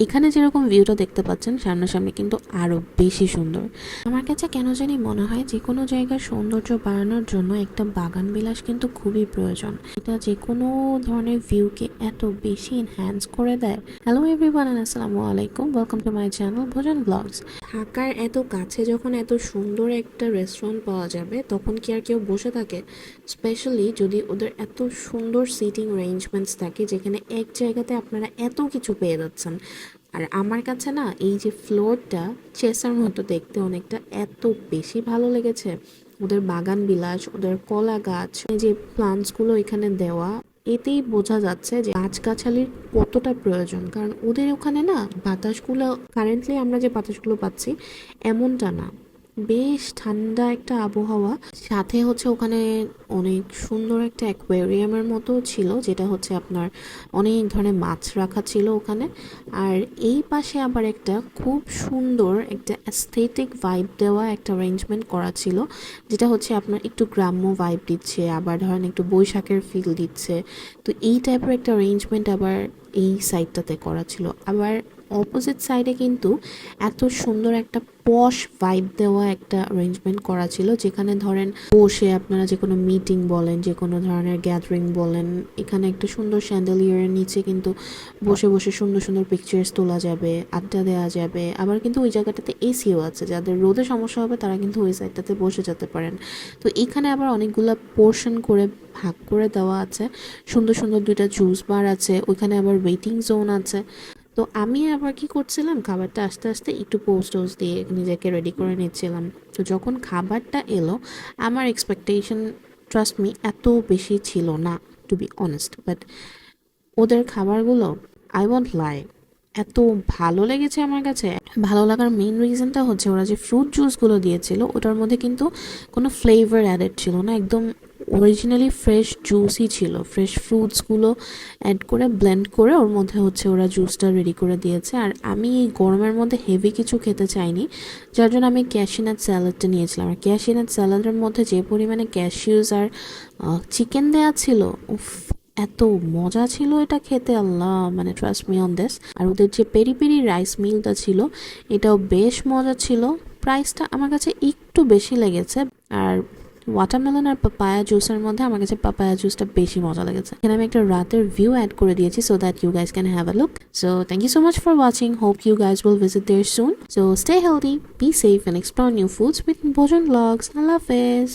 এখানে যেরকম ভিউটা দেখতে পাচ্ছেন, সামনাসামনি কিন্তু আরও বেশি সুন্দর। আমার কাছে কেন জানি মনে হয় যে কোনো জায়গার সৌন্দর্য বাড়ানোর জন্য একটা বাগান বিলাস কিন্তু খুবই প্রয়োজন। এটা যে কোনো ধরনের ভিউকে এত বেশি এনহ্যান্স করে দেয়। হ্যালো এভরিওয়ান আসসালামু আলাইকুম। Welcome to my channel Bhojon blogs ঢাকার এত কাছে যখন এত সুন্দর একটা রেস্টুরেন্ট পাওয়া যাবে, তখন কি আর কেউ বসে থাকে? স্পেশালি যদি ওদের এত সুন্দর সিটিং অ্যারেঞ্জমেন্টস থাকে, যেখানে এক জায়গাতে আপনারা এত কিছু পেয়ে যাচ্ছেন আর আমার কাছে না এই যে ফ্লোরটা চেসার মতো দেখতে অনেকটা এত বেশি ভালো লেগেছে। ওদের বাগান বিলাস, ওদের কলা গাছ, এই যে প্লান্টসগুলো এখানে দেওয়া, এতেই বোঝা যাচ্ছে যে গাছগাছালির কতটা প্রয়োজন। কারণ ওদের ওখানে না বাতাসগুলো কারেন্টলি আমরা যে বাতাসগুলো পাচ্ছি, এমনটা না। বেশ ঠান্ডা একটা আবহাওয়া। সাথে হচ্ছে ওখানে অনেক সুন্দর একটা অ্যাকোয়ারিয়ামের মতো ছিল, যেটা হচ্ছে আপনার অনেক ধরনের মাছ রাখা ছিল ওখানে। আর এই পাশে আবার একটা খুব সুন্দর একটা অ্যাস্থেটিক ভাইব দেওয়া একটা অ্যারেঞ্জমেন্ট করা ছিল, যেটা হচ্ছে আপনার একটু গ্রাম্য ভাইব দিচ্ছে, আবার ধরেন একটু বৈশাখের ফিল দিচ্ছে। তো এই টাইপের একটা অ্যারেঞ্জমেন্ট আবার এই সাইডটাতে করা ছিল। আবার অপোজিট সাইডে কিন্তু এত সুন্দর একটা পশ ভাইব দেওয়া একটা অ্যারেঞ্জমেন্ট করা ছিল, যেখানে ধরেন বসে আপনারা যে কোনো মিটিং বলেন, যে কোনো ধরনের গ্যাদারিং বলেন, এখানে একটা সুন্দর স্যান্ডেলিয়ারের নিচে কিন্তু বসে বসে সুন্দর সুন্দর পিকচার্স তোলা যাবে, আড্ডা দেওয়া যাবে। আবার কিন্তু ওই জায়গাটাতে এসিও আছে, যাদের রোদে সমস্যা হবে তারা কিন্তু ওই সাইডটাতে বসে যেতে পারেন। তো এখানে আবার অনেকগুলো পোর্শন করে ভাগ করে দেওয়া আছে। সুন্দর সুন্দর দুইটা জুস বার আছে, ওইখানে আবার ওয়েটিং জোন আছে। তো আমি আবার কি করছিলাম, খাবারটা আস্তে আস্তে একটু পোস্ট টোস্ট দিয়ে নিজেকে রেডি করে নিচ্ছিলাম। তো যখন খাবারটা এলো, আমার এক্সপেকটেশন ট্রাস্ট মি এত বেশি ছিল না টু বি অনেস্ট বাট ওদের খাবারগুলো আই ওয়ান্ট লাই এত ভালো লেগেছে আমার কাছে। ভালো লাগার মেইন রিজনটা হচ্ছে ওরা যে ফ্রুট জুসগুলো দিয়েছিল, ওটার মধ্যে কিন্তু কোনো ফ্লেভার অ্যাডেড ছিল না, একদম অরিজিনালি ফ্রেশ জুসই ছিল ফ্রেশ ফ্রুটসগুলো অ্যাড করে ব্লেন্ড করে ওর মধ্যে হচ্ছে ওরা জুসটা রেডি করে দিয়েছে। আর আমি এই গরমের মধ্যে হেভি কিছু খেতে চাইনি, যার জন্য আমি ক্যাশিনাট স্যালাডটা নিয়েছিলাম। আর ক্যাশিনাট স্যালাডের মধ্যে যে পরিমাণে ক্যাশিউজ আর চিকেন দেওয়া ছিল, উফ, এত মজা ছিল এটা খেতে, আল্লাহ মানে ট্রাস্ট মি অন দিস আর ওদের যে পেরি পেরি রাইস মিলটা ছিল, এটাও বেশ মজা ছিল। প্রাইসটা আমার কাছে একটু বেশি লেগেছে। আর ওয়াটারমেলন আর পাপায়া জুসের মধ্যে আমার কাছে পাপায়া জুসটা বেশি মজা লেগেছে। এখানে আমি একটা রাতের ভিউ অ্যাড করে দিয়েছি so that you guys can have a look so thank you so much for watching hope you guys will visit there soon so stay healthy be safe and explore new foods with Bhojon blogs Allah হাফেজ